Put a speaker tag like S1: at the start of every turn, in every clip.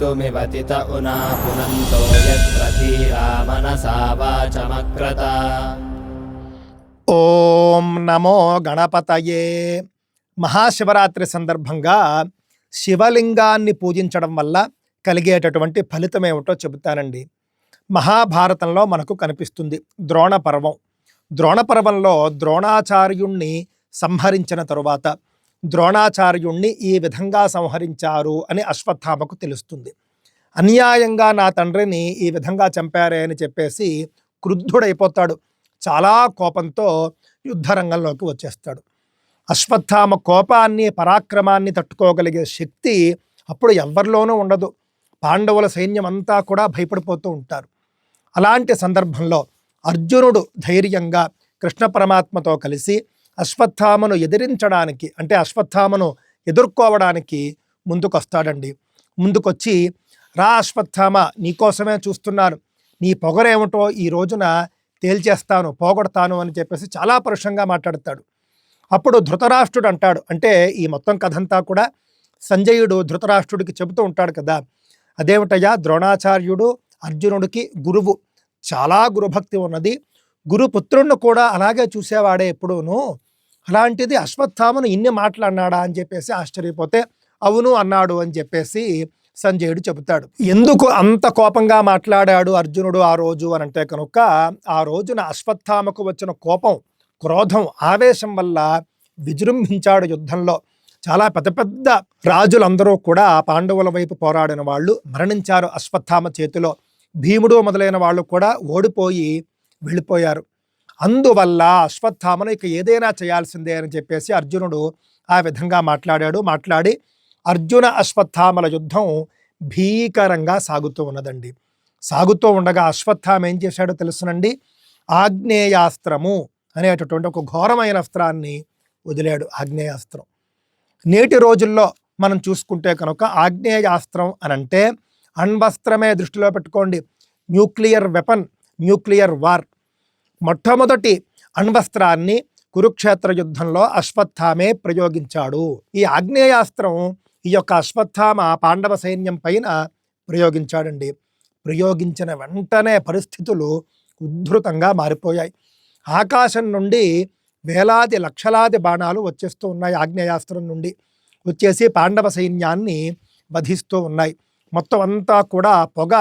S1: कर्तुमिवतित उना पुनन्तो यत्र धीरा मनसा वाचमक्रत
S2: ఓం నమో గణపతయే మహాశివరాత్రి సందర్భంగా శివలింగాన్ని పూజించడం వల్ల కలిగేటటువంటి ఫలితం ఏమిటో చెబుతానండి మహాభారతంలో మనకు కనిపిస్తుంది ద్రోణ పర్వం ద్రోణ పర్వంలో ద్రోణాచార్యుణ్ణి సంహరించిన తరువాత ద్రోణాచార్యుణ్ణి ఈ విధంగా సంహరించారు అని అశ్వత్థామకు తెలుస్తుంది. అన్యాయంగా నా తండ్రిని ఈ విధంగా చంపారే అని చెప్పేసి క్రుద్ధుడైపోతాడు. చాలా కోపంతో యుద్ధరంగంలోకి వచ్చేస్తాడు. అశ్వత్థామ కోపాన్ని పరాక్రమాన్ని తట్టుకోగలిగే శక్తి అప్పుడు ఎవరిలోనూ ఉండదు. పాండవుల సైన్యం అంతా కూడా భయపడిపోతూ ఉంటారు. అలాంటి సందర్భంలో అర్జునుడు ధైర్యంగా కృష్ణ పరమాత్మతో కలిసి అశ్వత్థామను ఎదిరించడానికి అంటే అశ్వత్థామను ఎదుర్కోవడానికి ముందుకొస్తాడండి. ముందుకొచ్చి రా అశ్వత్థామ నీకోసమే చూస్తున్నాను. నీ పొగరేమిటో ఈ రోజున తేల్చేస్తాను పోగొడతాను అని చెప్పేసి చాలా పరుషంగా మాట్లాడతాడు. అప్పుడు ధృతరాష్ట్రుడు అంటాడు అంటే ఈ మొత్తం కథంతా కూడా సంజయుడు ధృతరాష్ట్రుడికి చెబుతూ ఉంటాడు కదా. అదేమిటయ్యా ద్రోణాచార్యుడు అర్జునుడికి గురువు. చాలా గురుభక్తి ఉన్నది. గురుపుత్రుణ్ణి కూడా అలాగే చూసేవాడే ఎప్పుడూను అలాంటిది అశ్వత్థామను ఇన్ని మాట్లాడినాడా? అని చెప్పేసి ఆశ్చర్యపోతే అవును అన్నాడు అని చెప్పేసి సంజయుడు చెబుతాడు. ఎందుకు అంత కోపంగా మాట్లాడాడు అర్జునుడు ఆ రోజు? అని అంటే కనుక ఆ రోజున అశ్వత్థామకు వచ్చిన కోపం క్రోధం ఆవేశం వల్ల విజృంభించాడు యుద్ధంలో. చాలా పెద్ద పెద్ద రాజులందరూ కూడా పాండవుల వైపు పోరాడిన వాళ్ళు మరణించారు అశ్వత్థామ చేతిలో. భీముడు మొదలైన వాళ్ళు కూడా ఓడిపోయి వెళ్ళిపోయారు. అందువల్ల అశ్వత్థామను ఇక ఏదైనా చేయాల్సిందే అని చెప్పేసి అర్జునుడు ఆ విధంగా మాట్లాడాడు. మాట్లాడి అర్జున అశ్వత్థామల యుద్ధం భీకరంగా సాగుతూ ఉన్నదండి. సాగుతూ ఉండగా అశ్వత్థామ ఏం చేశాడో తెలుసునండి? ఆగ్నేయాస్త్రము అనేటటువంటి ఒక ఘోరమైన అస్త్రాన్ని వదిలాడు ఆగ్నేయాస్త్రం. నేటి రోజుల్లో మనం చూసుకుంటే కనుక ఆగ్నేయాస్త్రం అని అంటే అణ్వస్త్రమే దృష్టిలో పెట్టుకోండి. న్యూక్లియర్ వెపన్ న్యూక్లియర్ వార్ మొట్టమొదటి అణ్వస్త్రాన్ని కురుక్షేత్ర యుద్ధంలో అశ్వత్థామే ప్రయోగించాడు. ఈ ఆగ్నేయాస్త్రం ఈ యొక్క అశ్వత్థామ పాండవ సైన్యం పైన ప్రయోగించాడండి. ప్రయోగించిన వెంటనే పరిస్థితులు ఉద్ధృతంగా మారిపోయాయి. ఆకాశం నుండి వేలాది లక్షలాది బాణాలు వచ్చేస్తూ ఉన్నాయి ఆగ్నేయాస్త్రం నుండి. వచ్చేసి పాండవ సైన్యాన్ని వధిస్తూ ఉన్నాయి. మొత్తం అంతా కూడా పొగ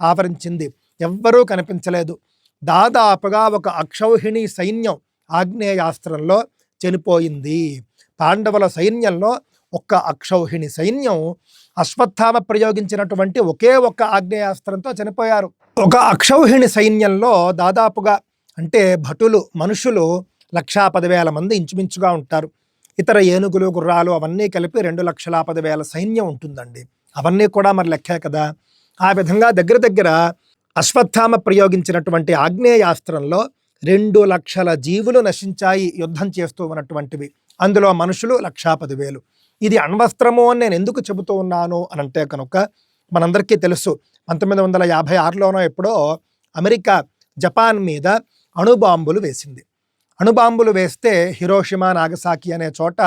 S2: ఆవరించింది. ఎవ్వరూ కనిపించలేదు. దాదాపుగా ఒక అక్షౌహిణి సైన్యం ఆగ్నేయాస్త్రంలో చనిపోయింది. పాండవుల సైన్యంలో ఒక్క అక్షౌహిణి సైన్యం అశ్వత్థామ ప్రయోగించినటువంటి ఒకే ఒక్క ఆగ్నేయాస్త్రంతో చనిపోయారు. ఒక అక్షౌహిణి సైన్యంలో దాదాపుగా అంటే భటులు మనుషులు లక్షా పదివేల మంది ఇంచుమించుగా ఉంటారు. ఇతర ఏనుగులు గుర్రాలు అవన్నీ కలిపి రెండు లక్షల పదివేల సైన్యం ఉంటుందండి. అవన్నీ కూడా మరి లెక్కే కదా. ఆ విధంగా దగ్గర దగ్గర అశ్వత్థామ ప్రయోగించినటువంటి ఆగ్నేయాస్త్రంలో రెండు లక్షల జీవులు నశించాయి యుద్ధం చేస్తూ ఉన్నటువంటివి. అందులో మనుషులు లక్షా పదివేలు ఇది అణ్వస్త్రము అని నేను ఎందుకు చెబుతూ ఉన్నాను అని అంటే కనుక మనందరికీ తెలుసు. పంతొమ్మిది వందల యాభై ఆరులోనో ఎప్పుడో అమెరికా జపాన్ మీద అణుబాంబులు వేసింది. అణుబాంబులు వేస్తే హిరోషిమా నాగసాకి అనే చోట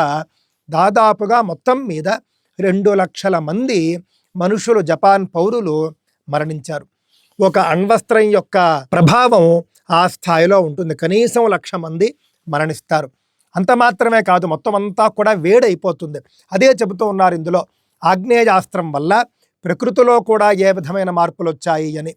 S2: దాదాపుగా మొత్తం మీద రెండు లక్షల మంది మనుషులు జపాన్ పౌరులు మరణించారు. ఒక అణ్వస్త్రం యొక్క ప్రభావం ఆ స్థాయిలో ఉంటుంది. కనీసం లక్ష మంది మరణిస్తారు. అంత మాత్రమే కాదు మొత్తం అంతా కూడా వేడైపోతుంది. అదే చెబుతూ ఉన్నారు ఇందులో. ఆగ్నేయాస్త్రం వల్ల ప్రకృతిలో కూడా ఏ విధమైన మార్పులు వచ్చాయి అని.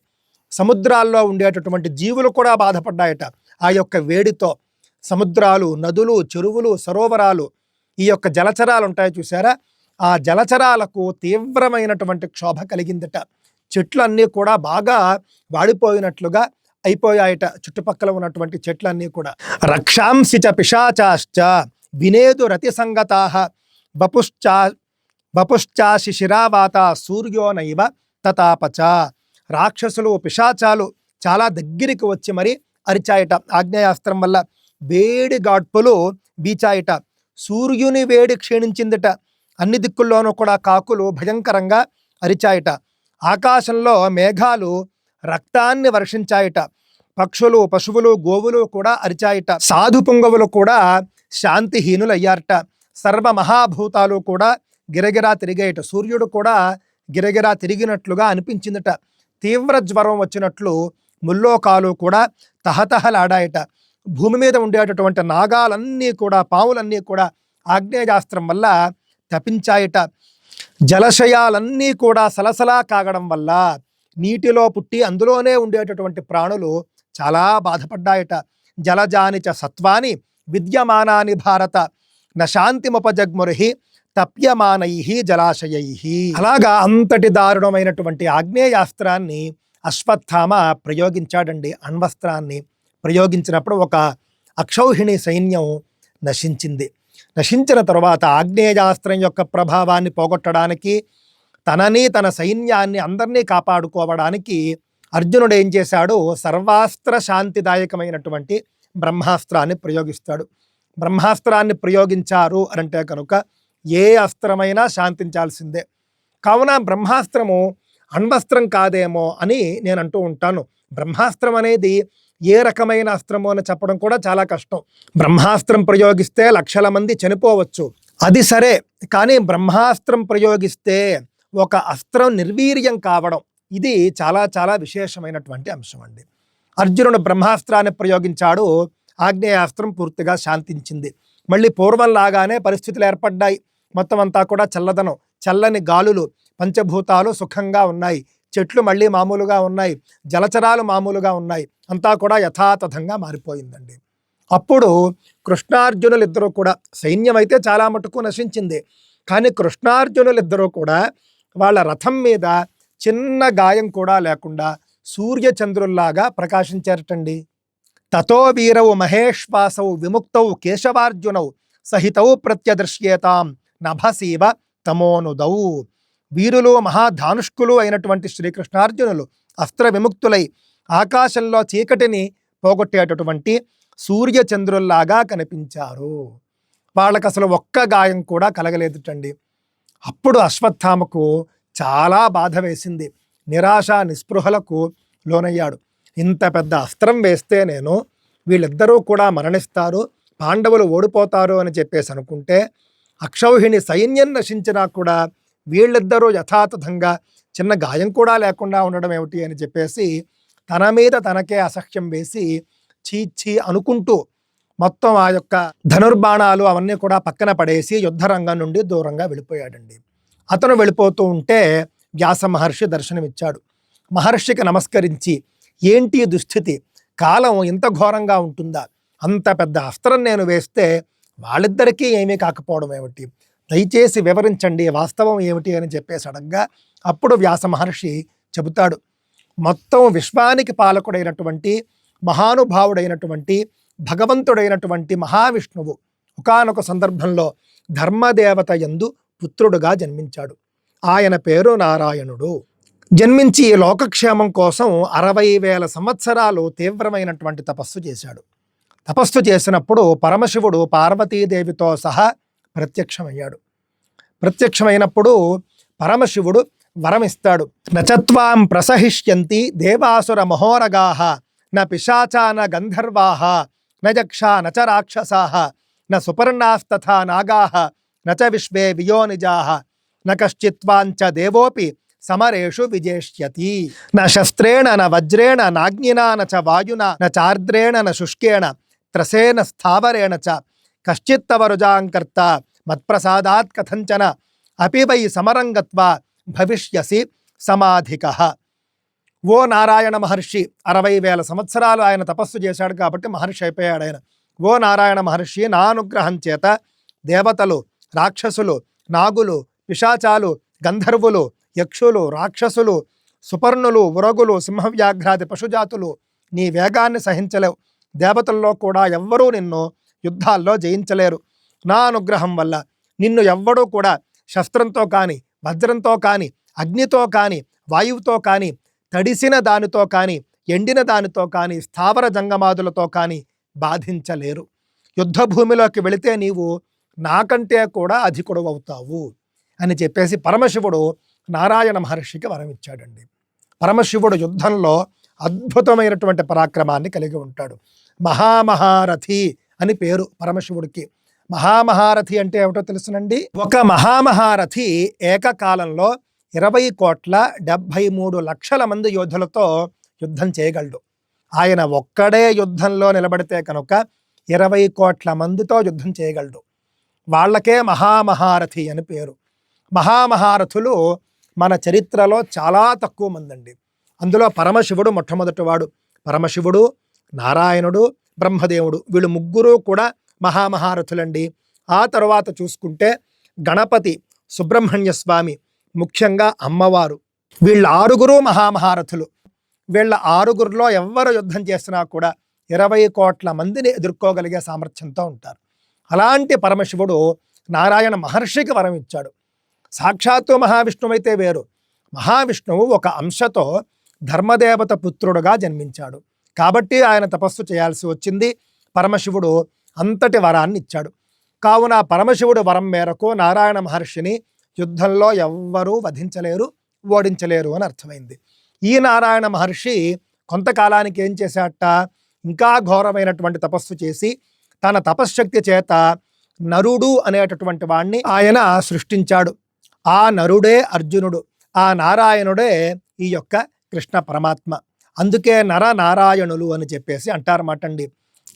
S2: సముద్రాల్లో ఉండేటటువంటి జీవులు కూడా బాధపడ్డాయట. ఆ యొక్క వేడితో సముద్రాలు నదులు చెరువులు సరోవరాలు ఈ యొక్క జలచరాలు ఉంటాయి చూసారా ఆ జలచరాలకు తీవ్రమైనటువంటి క్షోభ కలిగిందట. చెట్లన్నీ కూడా బాగా వాడిపోయినట్లుగా అయిపోయాయట చుట్టుపక్కల ఉన్నటువంటి చెట్లన్నీ కూడా. రక్షాంసి చ పిశాచాశ్చ వినేదు రతి సంగతా బపుశ్చా బపుశ్చా శిశిరావాత సూర్యోనైవ తతాపచ. రాక్షసులు పిశాచాలు చాలా దగ్గరికి వచ్చి మరి అరిచాయట. ఆగ్నేయాస్త్రం వల్ల వేడి గాడ్పులు బీచాయట సూర్యుని వేడి క్షీణించిందిట. అన్ని దిక్కుల్లోనూ కూడా కాకులు భయంకరంగా అరిచాయట. ఆకాశంలో మేఘాలు రక్తాన్ని వర్షించాయట. పక్షులు పశువులు గోవులు కూడా అరిచాయట. సాధు పుంగవులు కూడా శాంతిహీనులయ్యారట. సర్వ మహాభూతాలు కూడా గిరగిరా తిరిగేయట. సూర్యుడు కూడా గిరగిరా తిరిగినట్లుగా అనిపించిందట. తీవ్ర జ్వరం వచ్చినట్లు ముల్లోకాలు కూడా తహతహలాడాయట. భూమి మీద ఉండేటటువంటి నాగాలన్నీ కూడా పావులన్నీ కూడా ఆగ్నేయాస్త్రం వల్ల తపించాయట. జలశయాలన్నీ కూడా సలసలా కాగడం వల్ల నీటిలో పుట్టి అందులోనే ఉండేటటువంటి ప్రాణులు చాలా బాధపడ్డాయట. జలజానిచ సత్వాని విద్యమానాని భారత నశాంతిముపజగ్మురి తప్యమానై జలాశయై. అలాగా అంతటి దారుణమైనటువంటి ఆగ్నేయాస్త్రాన్ని అశ్వత్థామ ప్రయోగించాడండి. అణ్వస్త్రాన్ని ప్రయోగించినప్పుడు ఒక అక్షౌహిణి సైన్యం నశించింది. నశించిన తరువాత ఆగ్నేయాస్త్రం యొక్క ప్రభావాన్ని పోగొట్టడానికి తనని తన సైన్యాన్ని అందరినీ కాపాడుకోవడానికి అర్జునుడు ఏం చేశాడు? సర్వాస్త్ర శాంతిదాయకమైనటువంటి బ్రహ్మాస్త్రాన్ని ప్రయోగిస్తాడు. బ్రహ్మాస్త్రాన్ని ప్రయోగించారు అని అంటే కనుక ఏ అస్త్రమైనా శాంతించాల్సిందే. కావున బ్రహ్మాస్త్రము అణ్వస్త్రం కాదేమో అని నేను అంటూ ఉంటాను. బ్రహ్మాస్త్రం అనేది ఏ రకమైన అస్త్రమో అని చెప్పడం కూడా చాలా కష్టం. బ్రహ్మాస్త్రం ప్రయోగిస్తే లక్షల మంది చనిపోవచ్చు. అది సరే కానీ బ్రహ్మాస్త్రం ప్రయోగిస్తే ఒక అస్త్రం నిర్వీర్యం కావడం ఇది చాలా చాలా విశేషమైనటువంటి అంశం అండి. అర్జునుడు బ్రహ్మాస్త్రాన్ని ప్రయోగించాడు. ఆగ్నేయాస్త్రం పూర్తిగా శాంతించింది. మళ్ళీ పూర్వంలాగానే పరిస్థితులు ఏర్పడ్డాయి. మొత్తం అంతా కూడా చల్లదనం చల్లని గాలులు పంచభూతాలు సుఖంగా ఉన్నాయి. చెట్లు మళ్ళీ మామూలుగా ఉన్నాయి. జలచరాలు మామూలుగా ఉన్నాయి. అంతా కూడా యథాతథంగా మారిపోయిందండి. అప్పుడు కృష్ణార్జునులిద్దరూ కూడా సైన్యం అయితే చాలా మటుకు నశించింది. కానీ కృష్ణార్జునులు ఇద్దరూ కూడా వాళ్ళ రథం మీద చిన్న గాయం కూడా లేకుండా సూర్యచంద్రుల్లాగా ప్రకాశించారటండి. తతో వీరవు మహేష్వాసౌ విముక్తౌ కేశవార్జునౌ సహితౌ ప్రత్యదృశ్యేతాం నభసీవ తమోనుదౌ వీరులు మహాధానుష్కులు అయినటువంటి శ్రీకృష్ణార్జునులు అస్త్ర విముక్తులై ఆకాశంలో చీకటిని పోగొట్టేటటువంటి సూర్యచంద్రుల్లాగా కనిపించారు. వాళ్ళకి అసలు ఒక్క గాయం కూడా కలగలేదుటండి. అప్పుడు అశ్వత్థామకు చాలా బాధ వేసింది. నిరాశ నిస్పృహలకు లోనయ్యాడు. ఇంత పెద్ద అస్త్రం వేస్తే నేను వీళ్ళిద్దరూ కూడా మరణిస్తారు పాండవులు ఓడిపోతారు అని చెప్పేసి అనుకుంటే అక్షౌహిణి సైన్యం నశించినా కూడా వీళ్ళిద్దరూ యథాతథంగా చిన్న గాయం కూడా లేకుండా ఉండడం ఏమిటి అని చెప్పేసి తన మీద తనకే అసహ్యం వేసి చీచి అనుకుంటూ మొత్తం ఆ యొక్క ధనుర్బాణాలు అవన్నీ కూడా పక్కన పడేసి యుద్ధరంగం నుండి దూరంగా వెళ్ళిపోయాడండి. అతను వెళ్ళిపోతూ ఉంటే వ్యాస మహర్షి దర్శనమిచ్చాడు. మహర్షికి నమస్కరించి ఏంటి దుస్థితి? కాలం ఇంత ఘోరంగా ఉంటుందా? అంత పెద్ద అస్త్రం నేను వేస్తే వాళ్ళిద్దరికీ ఏమీ కాకపోవడం ఏమిటి? దయచేసి వివరించండి వాస్తవం ఏమిటి అని చెప్పేసి అడగ్గా అప్పుడు వ్యాస మహర్షి చెబుతాడు. మొత్తం విశ్వానికి పాలకుడైనటువంటి మహానుభావుడైనటువంటి భగవంతుడైనటువంటి మహావిష్ణువు ఒకానొక సందర్భంలో ధర్మదేవత యందు పుత్రుడుగా జన్మించాడు. ఆయన పేరు నారాయణుడు. జన్మించి లోకక్షేమం కోసం అరవై వేల సంవత్సరాలు తీవ్రమైనటువంటి తపస్సు చేశాడు. తపస్సు చేసినప్పుడు పరమశివుడు పార్వతీదేవితో సహా ప్రత్యక్షమయ్యాడు. ప్రత్యక్షమైనప్పుడు పరమశివుడు వరమిస్తాడు. నచత్వాం ప్రసహిష్యంతి దేవాసుర మహోరగాహ న పిశాచాన గంధర్వాహ న యక్షా నచ రాక్షసాహ న సుపర్ణాస్తథా నాగాహ నచ విశ్వే వియోనిజాహ న కశ్చిత్వాంచ దేవోపి సమరేషు విజేష్యతి. న శస్త్రేణ న వజ్రేణ నాగ్నినా న చ వాయున న చార్ద్రేణ న శుష్కేణ త్రసేన స్థావరేణ చ కశ్చిత్తవరుజాంకర్త మత్ప్రసాదాత్ కథంచన అపి వై సమరంగత్వా భవిష్యసి సమాధిక. ఓ నారాయణ మహర్షి అరవై వేల సంవత్సరాలు ఆయన తపస్సు చేశాడు కాబట్టి మహర్షి అయిపోయాడు ఆయన. ఓ నారాయణ మహర్షి నా అనుగ్రహం చేత దేవతలు రాక్షసులు నాగులు పిశాచాలు గంధర్వులు యక్షులు రాక్షసులు సుపర్ణులు ఉరగులు సింహవ్యాఘ్రాది పశుజాతులు నీ వేగాన్ని సహించలేవు. దేవతల్లో కూడా ఎవ్వరూ నిన్ను యుద్ధాల్లో జయించలేరు. నా అనుగ్రహం వల్ల నిన్ను ఎవ్వడూ కూడా శస్త్రంతో కానీ వజ్రంతో కానీ అగ్నితో కానీ వాయువుతో కానీ తడిసిన దానితో కానీ ఎండిన దానితో కానీ స్థావర జంగమాదులతో కానీ బాధించలేరు. యుద్ధ భూమిలోకి వెళితే నీవు నాకంటే కూడా అధికుడు అవుతావు అని చెప్పేసి పరమశివుడు నారాయణ మహర్షికి వరమిచ్చాడండి. పరమశివుడు యుద్ధంలో అద్భుతమైనటువంటి పరాక్రమాన్ని కలిగి ఉంటాడు. మహామహారథి అని పేరు పరమశివుడికి. మహామహారథి అంటే ఏమిటో తెలుసునండి. ఒక మహామహారథి ఏకకాలంలో ఇరవై కోట్ల డెబ్భై మూడు లక్షల మంది యోధులతో యుద్ధం చేయగలడు. ఆయన ఒక్కడే యుద్ధంలో నిలబడితే కనుక ఇరవై కోట్ల మందితో యుద్ధం చేయగలడు. వాళ్ళకే మహామహారథి అని పేరు. మహామహారథులు మన చరిత్రలో చాలా తక్కువ మంది అండి అందులో పరమశివుడు మొట్టమొదటివాడు. పరమశివుడు నారాయణుడు బ్రహ్మదేవుడు వీళ్ళు ముగ్గురు కూడా మహామహారథులండి. ఆ తర్వాత చూసుకుంటే గణపతి సుబ్రహ్మణ్య స్వామి ముఖ్యంగా అమ్మవారు. వీళ్ళ ఆరుగురు మహామహారథులు. వీళ్ళ ఆరుగురిలో ఎవ్వరు యుద్ధం చేసినా కూడా ఇరవై కోట్ల మందిని ఎదుర్కోగలిగే సామర్థ్యంతో ఉంటారు. అలాంటి పరమశివుడు నారాయణ మహర్షికి వరం ఇచ్చాడు. సాక్షాత్తు మహావిష్ణువైతే వేరు. మహావిష్ణువు ఒక అంశతో ధర్మదేవత పుత్రుడుగా జన్మించాడు. కాబట్టి ఆయన తపస్సు చేయాల్సి వచ్చింది. పరమశివుడు అంతటి వరాన్ని ఇచ్చాడు కావున పరమశివుడు వరం మేరకు నారాయణ మహర్షిని యుద్ధంలో ఎవ్వరూ వధించలేరు ఓడించలేరు అని అర్థమైంది. ఈ నారాయణ మహర్షి కొంతకాలానికి ఏం చేశాట ఇంకా ఘోరమైనటువంటి తపస్సు చేసి తన తపశ్శక్తి చేత నరుడు అనేటటువంటి వాణ్ణి ఆయన సృష్టించాడు. ఆ నరుడే అర్జునుడు ఆ నారాయణుడే ఈ యొక్క కృష్ణ పరమాత్మ. అందుకే నర నారాయణులు అని చెప్పేసి అంటారన్నమాట అండి.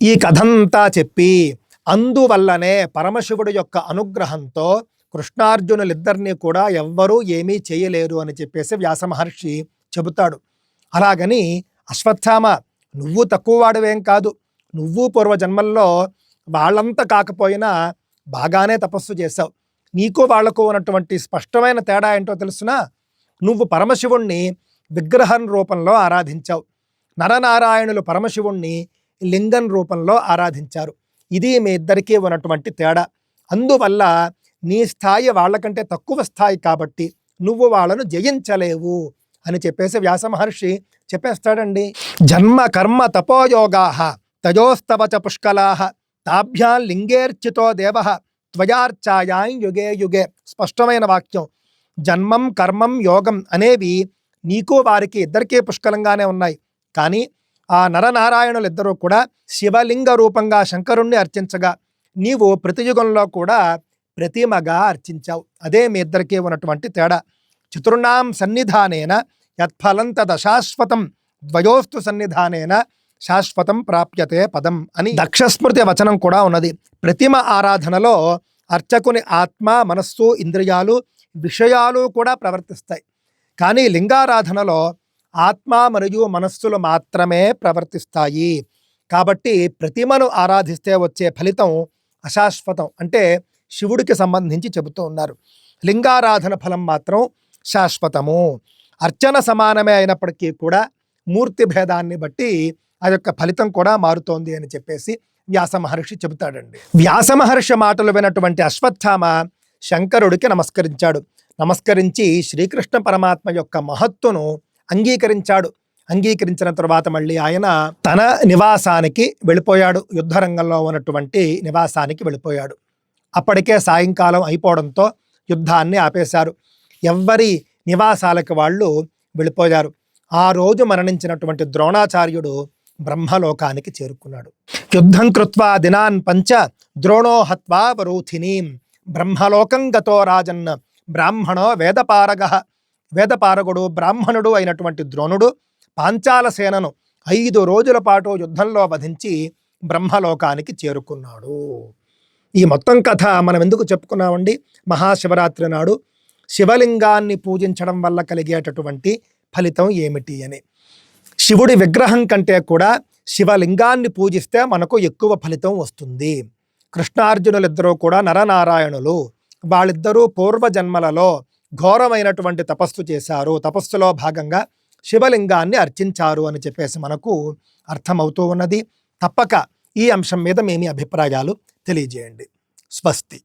S2: ఈ కథంతా చెప్పి అందువల్లనే పరమశివుడి యొక్క అనుగ్రహంతో కృష్ణార్జునులిద్దరినీ కూడా ఎవ్వరూ ఏమీ చేయలేరు అని చెప్పేసి వ్యాస మహర్షి చెబుతాడు. అలాగని అశ్వత్థామ నువ్వు తక్కువ వాడివేం కాదు. నువ్వు పూర్వజన్మల్లో వాళ్ళంతా కాకపోయినా బాగానే తపస్సు చేశావు. నీకు వాళ్ళకు ఉన్నటువంటి స్పష్టమైన తేడా ఏంటో తెలుసునా? నువ్వు పరమశివుణ్ణి విగ్రహం రూపంలో ఆరాధించావు. నరనారాయణులు పరమశివుణ్ణి లింగం రూపంలో ఆరాధించారు. ఇది మీ ఇద్దరికీ ఉన్నటువంటి తేడా. అందువల్ల నీ స్థాయి వాళ్ళకంటే తక్కువ స్థాయి కాబట్టి నువ్వు వాళ్ళను జయించలేవు అని చెప్పేసి వ్యాస మహర్షి చెప్పేస్తాడండి. జన్మ కర్మ తపోయోగా తయోస్తవ చ పుష్కలా తాభ్యాం లింగేర్చితో దేవ త్వయార్చాయాం యుగే యుగే. స్పష్టమైన వాక్యం. జన్మం కర్మం యోగం అనేవి నీకు వారికి ఇద్దరికీ పుష్కలంగానే ఉన్నాయి. కానీ ఆ నరనారాయణులు ఇద్దరూ కూడా శివలింగ రూపంగా శంకరుణ్ణి అర్చించగా నీవు ప్రతియుగంలో కూడా ప్రతిమగా అర్చించావు. అదే మీ ఇద్దరికీ ఉన్నటువంటి తేడా. చతుర్ణాం సన్నిధానేన యత్ఫలం తదశాశ్వతం ద్వయోస్తు సన్నిధానేన శాశ్వతం ప్రాప్యతే పదం అని దక్షస్మృతి వచనం కూడా ఉన్నది. ప్రతిమ ఆరాధనలో అర్చకుని ఆత్మ మనస్సు ఇంద్రియాలు విషయాలు కూడా ప్రవర్తిస్తాయి. కానీ లింగారాధనలో ఆత్మ మరియు మనస్సులు మాత్రమే ప్రవర్తిస్తాయి. కాబట్టి ప్రతిమను ఆరాధిస్తే వచ్చే ఫలితం అశాశ్వతం. అంటే శివుడికి సంబంధించి చెబుతూ ఉన్నారు. లింగారాధన ఫలం మాత్రం శాశ్వతము. అర్చన సమానమే అయినప్పటికీ కూడా మూర్తి భేదాన్ని బట్టి ఆ యొక్క ఫలితం కూడా మారుతోంది అని చెప్పేసి వ్యాస మహర్షి చెబుతాడండి. వ్యాస మహర్షి మాటలు వినటువంటి అశ్వత్థామ శంకరుడికి నమస్కరించాడు. నమస్కరించి శ్రీకృష్ణ పరమాత్మ యొక్క మహత్తును అంగీకరించాడు. అంగీకరించిన తర్వాత మళ్ళీ ఆయన తన నివాసానికి వెళ్ళిపోయాడు. యుద్ధరంగంలో ఉన్నటువంటి నివాసానికి వెళ్ళిపోయాడు. అప్పటికే సాయంకాలం అయిపోవడంతో యుద్ధాన్ని ఆపేశారు. ఎవ్వరి నివాసాలకు వాళ్ళు వెళ్ళిపోయారు. ఆ రోజు మరణించినటువంటి ద్రోణాచార్యుడు బ్రహ్మలోకానికి చేరుకున్నాడు. యుద్ధం కృత్వా దినాన్ పంచ ద్రోణో హత్వా వరూథినీం బ్రహ్మలోకం గతో రాజన్ బ్రాహ్మణో వేదపారగ. వేదపారగుడు బ్రాహ్మణుడు అయినటువంటి ద్రోణుడు పాంచాల సేనను ఐదు రోజుల పాటు యుద్ధంలో వధించి బ్రహ్మలోకానికి చేరుకున్నాడు. ఈ మొత్తం కథ మనం ఎందుకు చెప్పుకున్నామండి? మహాశివరాత్రి నాడు శివలింగాన్ని పూజించడం వల్ల కలిగేటటువంటి ఫలితం ఏమిటి అని. శివుడి విగ్రహం కంటే కూడా శివలింగాన్ని పూజిస్తే మనకు ఎక్కువ ఫలితం వస్తుంది. కృష్ణార్జునులిద్దరూ కూడా నరనారాయణులు. వాళ్ళిద్దరూ పూర్వజన్మలలో ఘోరమైనటువంటి తపస్సు చేశారు. తపస్సులో భాగంగా శివలింగాన్ని అర్చించారు అని చెప్పేసి మనకు అర్థమవుతూ ఉన్నది. తప్పక ఈ అంశం మీద మేమి మీ అభిప్రాయాలు తెలియజేయండి. స్వస్తి.